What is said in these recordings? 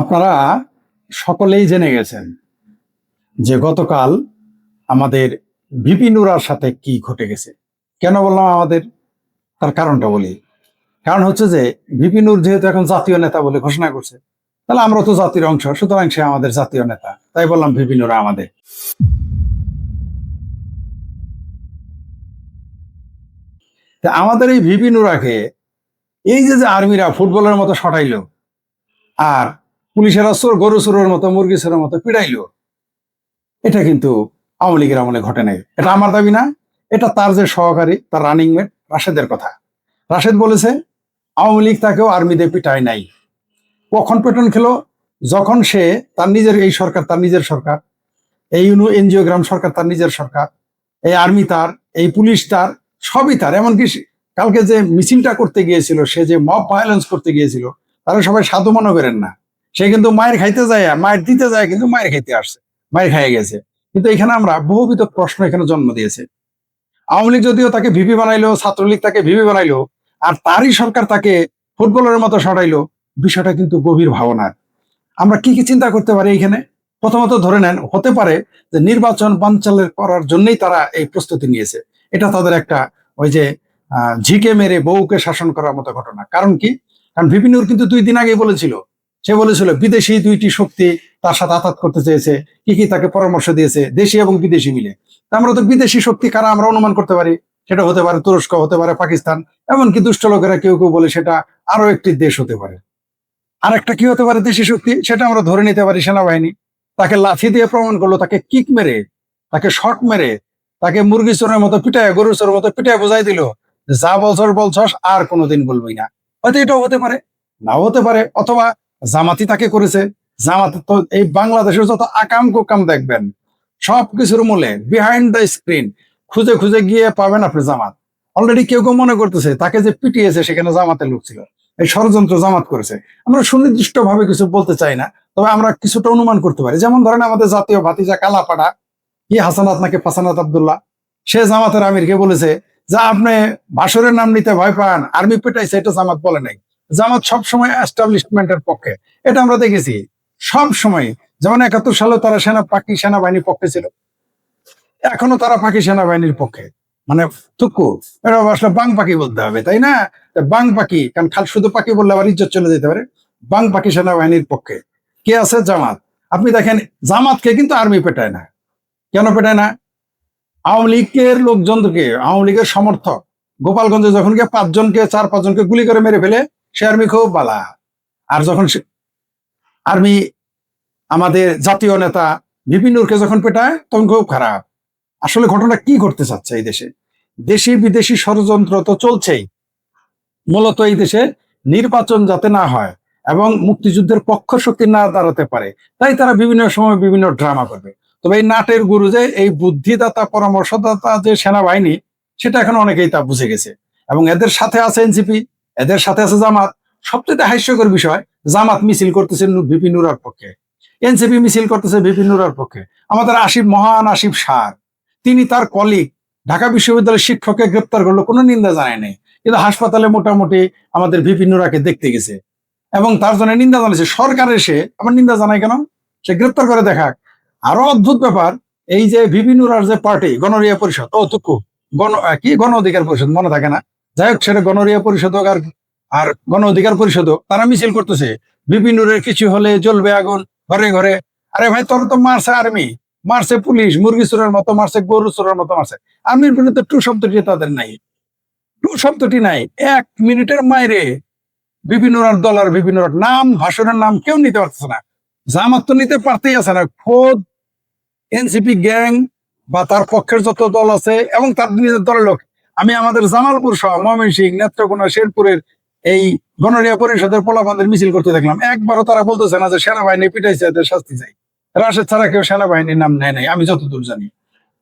আপনারা সকলেই জেনে গেছেন যে গতকাল আমাদের ভিপি নুরার সাথে কি ঘটে গেছে। কেন বললাম আমাদের? তার কারণটা বলি। কারণ হচ্ছে যে ভিপি নূর যেহেতু এখন জাতীয় নেতা বলে ঘোষণা করছে, তাহলে আমরা তো জাতির অংশ, সুতরাং সে আমাদের জাতীয় নেতা। তাই বললাম ভিপি নুরা আমাদের। তা আমাদের এই ভিপি নুরাকে, এই যে যে আর্মিরা ফুটবলের মতো সটাইলো আর পুলিশেরা চোর গরু চোরের মতো, মুরগি চোরের মতো পিড়াইলো। এটা কিন্তু আওয়ামী লীগের আমলে ঘটে নাই। এটা আমার দাবি না, এটা তার যে সহকারী, তার রানিং মেট রাশেদের কথা। রাশেদ বলেছে, আওয়ামী লীগ তাকেও আর্মিতে পিটায় নাই। কখন পেটন খেলো? যখন সে তার নিজের, এই সরকার তার নিজের সরকার, এই এনজিও গ্রাম সরকার তার নিজের সরকার, এই আর্মি তার, এই পুলিশ তার, সবই তার। এমনকি কালকে যে মিছিলটা করতে গিয়েছিল, সে যে মব ভায়োলেন্স করতে গিয়েছিল, তারা সবাই সাধু মনে করেন না। সে কিন্তু মায়ের খাইতে যায়, মায়ের দিতে যায়, কিন্তু মায়ের খাইতে আসছে, মায়ের খাইয়ে গেছে। কিন্তু এখানে আমরা বহুবিধ প্রশ্ন এখানে জন্ম দিয়েছে। আওয়ামী লীগ যদিও তাকে ভিপি বানাইলো, ছাত্রলীগ তাকে ভিপি বানাইলো, আর তারই সরকার তাকে ফুটবলের মতো সরাইলো বিষয়টা কিন্তু গভীর ভাবনার আমরা কি কি চিন্তা করতে পারি এখানে? প্রথমত ধরে নেন, হতে পারে যে নির্বাচন বানচালের করার জন্যই তারা এই প্রস্তুতি নিয়েছে। এটা তাদের একটা ওই যে ঝিকে মেরে বউকে শাসন করার মতো ঘটনা। কারণ কি? কারণ ভিপিনুর কিন্তু দুই দিন আগে বলেছিল সে বলেছিল, বিদেশি দুইটি শক্তি তার সাথে আঘাত করতে চেয়েছে। কি কি তাকে পরামর্শ দিয়েছে? দেশি এবং বিদেশি মিলে। আমরা তো বিদেশি শক্তি কারা আমরা অনুমান করতে পারি? সেটা হতে পারে তুরস্ক, হতে পারে পাকিস্তান, এমনকি দুষ্ট লোকেরা কেউ কেউ বলে সেটা আরও একটি দেশ হতে পারে। আর একটা কি হতে পারে দেশি শক্তি? সেটা আমরা ধরে নিতে পারি সেনাবাহিনী। তাকে লাথি দিয়ে প্রমাণ করল, তাকে কিক মেরে, তাকে শট মেরে, তাকে মুরগি চোরের মতো পিটায় গরু চোরের মতো পিটায় বোঝাই দিল, যা বলছস বলছস, আর কোনোদিন বলবি না। হয়তো এটাও হতে পারে, নাও হতে পারে, অথবা জামাতি তাকে করেছে। জামাত তো এই বাংলাদেশের যত আকাম কুকাম দেখবেন সব কিছুর মূলে বিহাইন্ড দ্য স্ক্রিন খুঁজে খুঁজে গিয়ে পাবেন আপনি জামাত। অলরেডি কেউ কেউ মনে করতেছে, তাকে যে পিটিয়েছে সেখানে জামাতের লোক ছিল। এই ষড়যন্ত্র জামাত করেছে। আমরা সুনির্দিষ্ট ভাবে কিছু বলতে চাই না, তবে আমরা কিছুটা অনুমান করতে পারি। যেমন ধরেন আমাদের জাতীয় ভাতিজা কালাপাড়া কি হাসানাত নাকি ফাসানাত আব্দুল্লাহ, সে জামাতের আমিরকে বলেছে যে, আপনি বাসরের নাম নিতে ভয় পান, আর্মি পেটাইছে, এটা জামাত বলে নাই। জামাত সবসময় এস্টাবলিশমেন্টের পক্ষে। এটা আমরা দেখেছি। সব সময় যেমন একাত্তর সালে তারা সেনা, পাকি সেনাবাহিনীর পক্ষে ছিল। এখনও তারা পাকি সেনাবাহিনীর পক্ষে। মানে টুকু এটা আসলে বাং পাখি বলতে হবে, তাই না? বাং পাখি কারণ খাল শুধু পাখি বললে আবার ইজ্জত চলে যেতে পারে। বাং পাখি সেনাবাহিনীর পক্ষে। কে আছে? জামাত। আপনি দেখেন, জামাতকে কিন্তু আর্মি পেটায় না। কেন পেটায় না? আওয়ামী লীগের লোকজনকে আওয়ামী লীগের সমর্থক। গোপালগঞ্জে যখন গিয়ে পাঁচজনকে, চার পাঁচজনকে গুলি করে মেরে ফেলে সে আর্মি খুব বালা। আর যখন আর্মি আমাদের জাতীয় নেতা বিপিনুরকে যখন পেটায়, তখন খুব খারাপ। আসলে ঘটনা কি ঘটতে চাচ্ছে এই দেশে? দেশি বিদেশি ষড়যন্ত্র তো চলছেই। মূলত এই দেশে নির্বাচন যাতে না হয় এবং মুক্তিযুদ্ধের পক্ষ শক্তি না দাঁড়াতে পারে, তাই তারা বিভিন্ন সময় বিভিন্ন ড্রামা করবে। তবে এই নাটের গুরু যে, এই বুদ্ধিদাতা, পরামর্শদাতা যে সেনাবাহিনী, সেটা এখন অনেকেই তা বুঝে গেছে। এবং এদের সাথে আছে এনসিপি। এদের সাথে আছে জামাত। সবচেয়ে হাস্যকর বিষয়, জামাত মিছিল করতেছে ভিপি নুরার পক্ষে। এনসিপি মিছিল করতেছে ভিপি নুরার পক্ষে। আমাদের আসিফ, মহান আসিফ সার। তিনি তার কলিগ ঢাকা বিশ্ববিদ্যালয়ের শিক্ষককে গ্রেপ্তার করল, কোনো নিন্দা জানায় নাই। কিন্তু হাসপাতালে মোটামুটি আমাদের ভিপি নুরাকে দেখতে গেছে। এবং তার জন্য নিন্দা জানাইছে। সরকার এসে আবার নিন্দা জানায় কেন? সে গ্রেপ্তার করে দেখাক। আরও অদ্ভুত ব্যাপার, এই যে ভিপি নুরার যে পার্টি গণরিয়া পরিষদ ও তুকু গণ কি? গণ অধিকার পরিষদ, মনে থাকে না? যাই হোক সেটা গণরিয়া পরিষদ হোক আর আর গণ অধিকার পরিষদ হোক, তারা মিছিল করতেছে। ভিপি নুরের কিছু হলে জ্বলবে আগুন ঘরে ঘরে। আরে ভাই তোর তো মারছে আর্মি মারছে পুলিশ মুরগি চোরের মতো মারছে গরু চোরের মতো মারছে। আর্মির বিরুদ্ধে টু শব্দটি তাদের নাই। টু শব্দটি নাই এক মিনিটের মাইরে বিভিন্ন ডলার বিভিন্ন নাম ভাষণের নাম কেউ নিতে পারতেছে না। জামাত তো নিতে পারতেই আছে না। খোদ এনসিপি গ্যাং বা তার পক্ষের যত দল আছে এবং তার নিজের দলের লোক আমি আমাদের জামালপুর সহ ময়মনসিং নেত্রকোনা, শেরপুরের এই গণরিয়া পরিষদের পোলাপানদের মিছিল করতে দেখলাম। একবারও তারা বলতেছে না যে সেনাবাহিনী পিটাইছে, এদের শাস্তি চাই। রাশেদ ছাড়া কেউ সেনাবাহিনীর নাম নেয় নাই, আমি যতদূর জানি।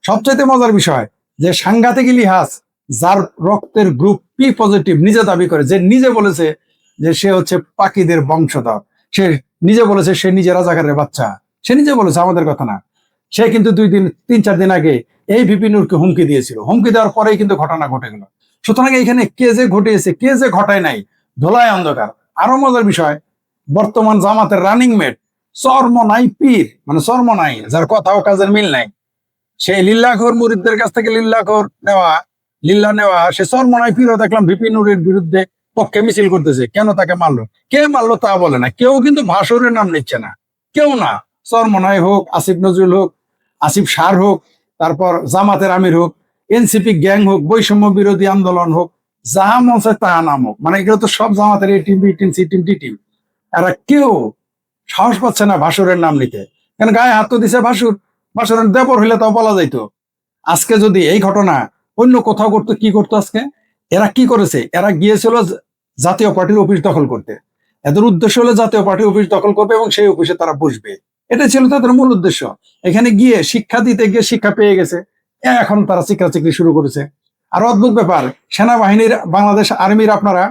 সবচাইতে মজার বিষয়, যে সাংঘাতিক ইলিহাস, যার রক্তের গ্রুপ পি পজিটিভ নিজে দাবি করে, যে নিজে বলেছে যে সে হচ্ছে পাখিদের বংশধর। সে নিজে বলেছে সে নিজে রাজাকারের বাচ্চা। সে নিজে বলেছে, আমাদের কথা না। সে কিন্তু দুই দিন, তিন চার দিন আগে এই বিপিনুরকে হুমকি দিয়েছিল। হুমকি দেওয়ার পরেই কিন্তু ঘটনা ঘটে গেল। সুতরাং এখানে কে যে ঘটিয়েছে কে যে ঘটায় নাই ধোলায় অন্ধকার। আরও মজার বিষয়, বর্তমান জামাতের রানিং মেট চর্মনাই পীর মানে চর্মনাই, যার কথা ও কাজের মিল নাই। সেই লিল্লাখোর মুরিদদের কাছ থেকে লিল্লাখোর নেওয়া, লিল্লা নেওয়া, সে চর্মনাই পীরও দেখলাম ভিপি নুরের বিরুদ্ধে পক্ষে মিছিল করতেছে। কেন তাকে মারলো? কে মারলো তা বলে না। কেউ কিন্তু ভাসুরের নাম নিচ্ছে না। কেউ না। চর্মনাই হোক, আসিফ নজরুল হোক, আসিফ সার হোক তারপর জামাতের আমির হোক, এনসিপি গ্যাং হোক, বৈষম্য বিরোধী আন্দোলন হোক, যাহা মন চায় তাহা নাম হোক। মানে এগুলো তো সব জামাতের এই team B team, C team, D team. এরা কেউ সাহস পাচ্ছে না ভাসুরের নাম নিতে। কেন গায়ে হাত তো দিছে ভাসুর ভাসুরের দেবর হইলে তাও বলা যাইতো। আজকে যদি এই ঘটনা অন্য কোথাও করতো, কি করতো আজকে? এরা কি করেছে? এরা গিয়েছিল জাতীয় পার্টির অফিস দখল করতে। এদের উদ্দেশ্য হলো জাতীয় পার্টির অফিস দখল করবে এবং সেই অফিসে তারা বসবে। এটা ছিল তাদের মূল উদ্দেশ্য। এখানে গিয়ে শিক্ষা দিতে গিয়ে শিক্ষা পেয়ে গেছে। এখন তারা শিক্ষা চাকরি শুরু করেছে। আর অদ্ভুত ব্যাপার, সেনাবাহিনীর বাংলাদেশ আর্মির আপনারা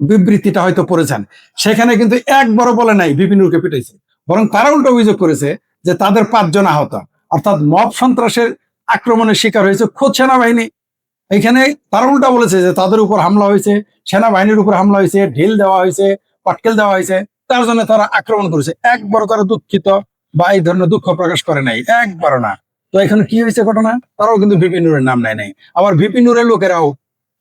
বিবৃতিটা হয়তো পড়েছেন। সেখানে কিন্তু একবারও বলে নাই বিপিনুরকে পিটাইছে। বরং তারা উল্টো অভিযোগ করেছে যে তাদের পাঁচজন আহত। অর্থাৎ মব সন্ত্রাসের আক্রমণের শিকার হয়েছে খোদ সেনাবাহিনী। এখানে তারা উল্টা বলেছে যে তাদের উপর হামলা হয়েছে, সেনাবাহিনীর উপর হামলা হয়েছে, ঢিল দেওয়া হয়েছে, পাটকেল দেওয়া হয়েছে। তার জন্য তারা আক্রমণ করেছে। একবার তারা দুঃখিত বা এই ধরনের দুঃখ প্রকাশ করে নাই। একবার না। তো এখানে কি হয়েছে ঘটনা? তারাও কিন্তু ভিপি নুরের নাম নেয় নাই। আবার ভিপি নুরের লোকেরাও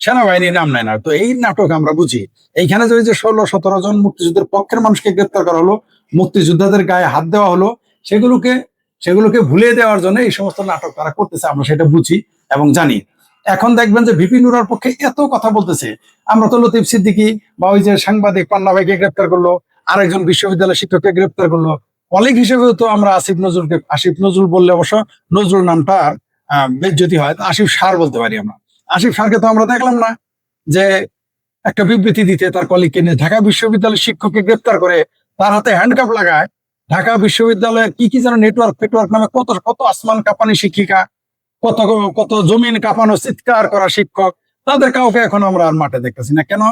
সেনাবাহিনীর নাম নেয় না। তো এই নাটক আমরা বুঝি। এইখানে যে ষোলো, সতেরো জন মুক্তিযুদ্ধের পক্ষের মানুষকে গ্রেপ্তার করা হলো, মুক্তিযোদ্ধাদের গায়ে হাত দেওয়া হলো, সেগুলোকে সেগুলোকে ভুলে দেওয়ার জন্য এই সমস্ত নাটক তারা করতেছে। আমরা সেটা বুঝি এবং জানি। এখন দেখবেন যে ভিপি নুরার পক্ষে এত কথা বলতেছে। আমরা তো লতিফ সিদ্দিকি বা ওই যে সাংবাদিক পান্না ভাইকে গ্রেপ্তার করল আরেকজন বিশ্ববিদ্যালয় শিক্ষককে গ্রেপ্তার করল। কলিগ হিসেবেও তো আমরা আসিফ নজরুলকে আসিফ নজরুল বললে অবশ্য নজরুল নামটা আহ, বেজ্জতি হয় আসিফ সার বলতে পারি আমরা। আসিফ সারকে তো আমরা দেখলাম না যে একটা বিবৃতি দিতে তার কলিগকে নিয়ে ঢাকা বিশ্ববিদ্যালয়ের শিক্ষককে গ্রেপ্তার করে তার হাতে হ্যান্ডকাপ লাগায়। ঢাকা বিশ্ববিদ্যালয়ের কি কি যেন নেটওয়ার্ক ফেটওয়ার্ক নামে কত কত আসমান কাঁপানি শিক্ষিকা কত কত জমিন কাঁপানো চিৎকার করা শিক্ষক তাদের কাউকে এখন আমরা আর মাঠে দেখতেছি না। কেন?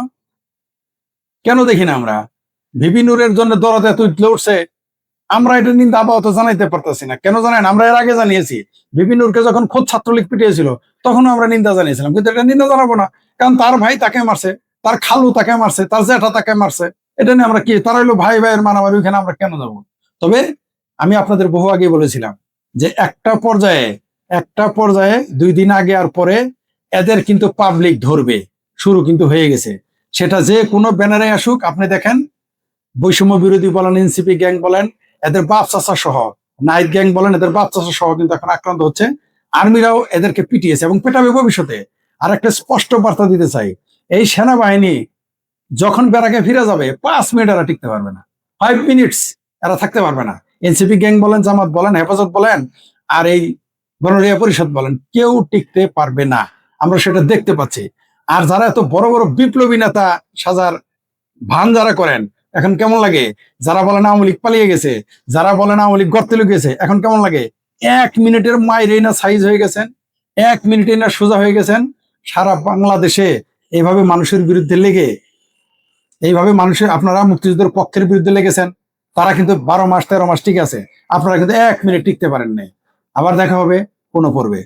কেন দেখি না আমরা? ভিপি নুরের জন্য দরদে তুলে উঠছে আমরা এটা নিন্দা আপাতত জানাইতে পারতেছি না। কেন জানেন? আমরা এর আগে জানিয়েছি নুরকে যখন খোদ ছাত্রলীগ পিটিয়েছিল তখন আমরা নিন্দা জানিয়েছিলাম, কিন্তু এটা নিন্দা জানাব না, কারণ তার ভাই তাকে মারছে, তার খালু তাকে মারছে, তার জ্যাঠা তাকে মারছে, এটা নিয়ে আমরা কি, তারা হলো ভাই ভাইয়ের মারামারি, ওইখানে আমরা কেন যাব? তবে আমি আপনাদের বহু আগে বলেছিলাম যে একটা পর্যায়ে একটা পর্যায়ে দুই দিন আগে আর পরে এদের কিন্তু পাবলিক ধরবে, শুরু কিন্তু হয়ে গেছে। সেটা যে কোনো ব্যানারে আসুক, আপনি দেখেন বৈষম্য বিরোধী বলেন, এনসিপি গ্যাং বলেন, এদের বাপ চাচা সহ, নাইট গ্যাং বলেন, এদের বাপ চাচা সহ কিন্তু এখন আক্রান্ত হচ্ছে। আর্মিরাও এদেরকে পিটিয়েছে এবং পেটাবে ভবিষ্যতে। আর একটা স্পষ্ট বার্তা দিতে চাই, এই সেনাবাহিনী যখন বেড়াকে ফিরে যাবে, পাঁচ মিনিট এরা টিকতে পারবে না। ফাইভ মিনিটস এরা থাকতে পারবে না। এনসিপি গ্যাং বলেন, জামাত বলেন, হেফাজত বলেন, আর এই গণরিয়া পরিষদ বলেন, কেউ টিকতে পারবে না। আমরা সেটা দেখতে পাচ্ছি। আর যারা এত বড় বড় বিপ্লবী নেতা সাজার ভান যারা করেন এখন কেমন লাগে? যারা বলেন আওয়ামী লীগ পালিয়ে গেছে, যারা বলেন আওয়ামী লীগ গর্তে গেছে এখন কেমন লাগে? এক মিনিটের মাইরেই না সাইজ হয়ে গেছেন? এক মিনিটে না সোজা হয়ে গেছেন? সারা বাংলাদেশে এইভাবে মানুষের বিরুদ্ধে লেগে, এইভাবে মানুষের, আপনারা মুক্তিযুদ্ধের পক্ষের বিরুদ্ধে লেগেছেন, তারা কিন্তু বারো মাস, তেরো মাস ঠিক আছে। আপনারা কিন্তু এক মিনিট টিকতে পারেন নাই। আবার দেখা হবে কোনো পর্বে।